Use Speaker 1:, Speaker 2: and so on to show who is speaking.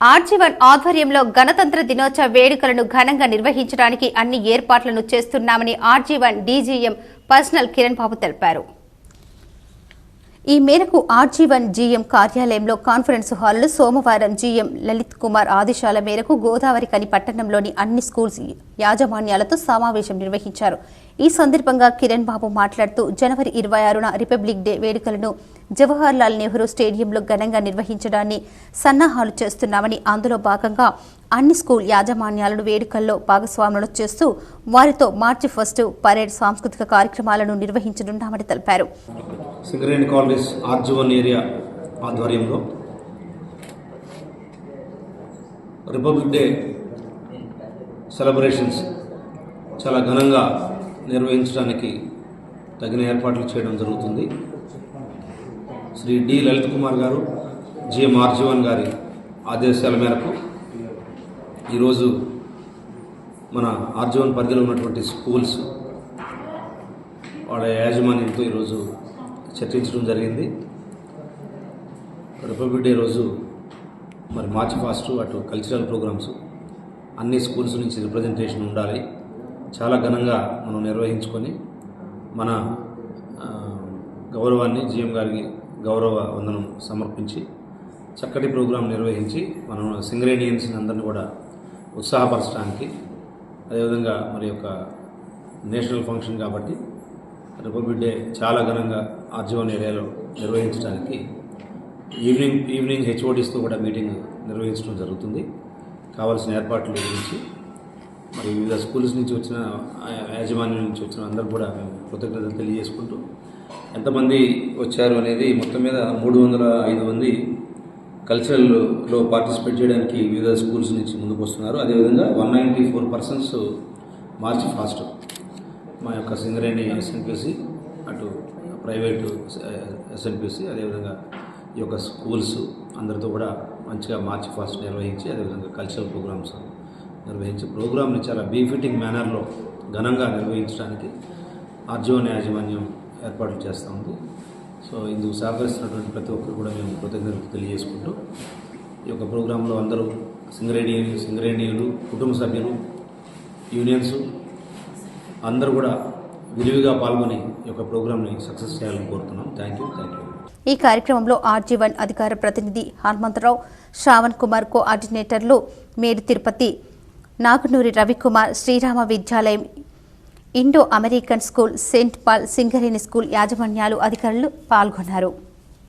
Speaker 1: RG one ఆధ్వర్యంలో గణతంత్ర దినోత్సవ వేడుకలను ఘనంగా నిర్వహించడానికి అన్ని ఏర్పాట్లను చేస్తున్నామని R G one DGM personnel Kiran Babu తెలిపారు. ఈ మేరకు ఆర్జీవన్ జీఎం కార్యాలయంలో కాన్ఫరెన్స్ హాల్లో సోమవారం జీఎం లలిత్ కుమార్ ఆదేశాల మేరకు గోదావరి కని పట్టణంలోని అన్ని స్కూల్స్ యాజమాన్యాలతో సమావేశం నిర్వహించారు. ఈ సందర్భంగా కిరణ్ బాబు మాట్లాడుతూ జనవరి ఇరవై ఆరున రిపబ్లిక్ డే వేడుకలను జవహర్ లాల్ నెహ్రూ స్టేడియంలో ఘనంగా నిర్వహించడాన్ని సన్నాహాలు చేస్తున్నామని అందులో భాగంగా అన్ని స్కూల్ యాజమాన్యాలను వేడుకల్లో భాగస్వాములను చేస్తూ వారితో మార్చి ఫస్ట్ పరేడ్ సాంస్కృతిక కార్యక్రమాలను నిర్వహించనున్నామని తెలిపారు.
Speaker 2: Singareni colonies R G one area ఆధ్వర్యంలో రిపబ్లిక్ డే సెలబ్రేషన్స్ చాలా ఘనంగా నిర్వహించడానికి తగిన ఏర్పాట్లు చేయడం జరుగుతుంది. శ్రీ డి లలిత్ కుమార్ గారు జిఎం ఆర్జీవన్ గారి ఆదేశాల మేరకు ఈరోజు మన ఆర్జవన్ పరిధిలో ఉన్నటువంటి స్కూల్స్ వాళ్ళ యాజమాన్యంతో ఈరోజు చర్చించడం జరిగింది. రిపబ్లిక్ డే రోజు మరి మార్చ్ ఫాస్ట్ అటు కల్చరల్ ప్రోగ్రామ్స్ అన్ని స్కూల్స్ నుంచి రిప్రజెంటేషన్ ఉండాలి. చాలా ఘనంగా మనం నిర్వహించుకొని మన గౌరవాన్ని జీఎం గారికి గౌరవ వందనం సమర్పించి చక్కటి ప్రోగ్రాం నిర్వహించి మనం సింగరేనియన్స్ని అందరిని కూడా ఉత్సాహపరచడానికి అదేవిధంగా మరి యొక్క నేషనల్ ఫంక్షన్ కాబట్టి రిపబ్లిక్ డే చాలా ఘనంగా ఆర్జీవన్ ఏరియాలో నిర్వహించడానికి ఈవినింగ్ ఈవినింగ్ హెచ్ఓడిస్తో కూడా మీటింగ్ నిర్వహించడం జరుగుతుంది. కావాల్సిన ఏర్పాట్ల గురించి మరి వివిధ స్కూల్స్ నుంచి వచ్చిన యాజమాన్యం నుంచి వచ్చిన అందరూ కూడా మేము కృతజ్ఞతలు తెలియజేసుకుంటూ ఎంతమంది వచ్చారు అనేది మొత్తం మీద మూడు వందల ఐదు మంది కల్చరల్లో పార్టిసిపేట్ చేయడానికి వివిధ స్కూల్స్ నుంచి ముందుకు వస్తున్నారు. అదేవిధంగా one ninety four persons march past మా యొక్క Singareni S N P C అటు private S N P C అదేవిధంగా ఈ యొక్క స్కూల్స్ అందరితో కూడా మంచిగా మార్చ్ ఫాస్ట్ నిర్వహించి అదేవిధంగా కల్చరల్ ప్రోగ్రామ్స్ నిర్వహించి ప్రోగ్రామ్ని చాలా బీఫిటింగ్ మేనర్లో ఘనంగా నిర్వహించడానికి ఆర్జీవన్ యాజమాన్యం ఏర్పాట్లు చేస్తూ ఉంది. సో ఇందుకు సహకరిస్తున్నటువంటి ప్రతి ఒక్కరు కూడా మేము కృతజ్ఞతలు తెలియజేసుకుంటూ ఈ యొక్క ప్రోగ్రాంలో అందరూ సింగరేణియులు సింగరేణియులు కుటుంబ సభ్యులు యూనియన్స్ అందరూ కూడా విరివిగా పాల్గొని ఈ యొక్క ప్రోగ్రాంని సక్సెస్ చేయాలని కోరుతున్నాం. Thank you thank you.
Speaker 1: ఈ కార్యక్రమంలో ఆర్జీవన్ అధికార ప్రతినిధి హనుమంతరావు శ్రావణ్ కుమార్ కోఆర్డినేటర్లు మేడి Tirupati Nagunuri Ravikumar Srirama Vidyalayam Indo American school saint Paul Singareni school యాజమాన్యాలు అధికారులు పాల్గొన్నారు.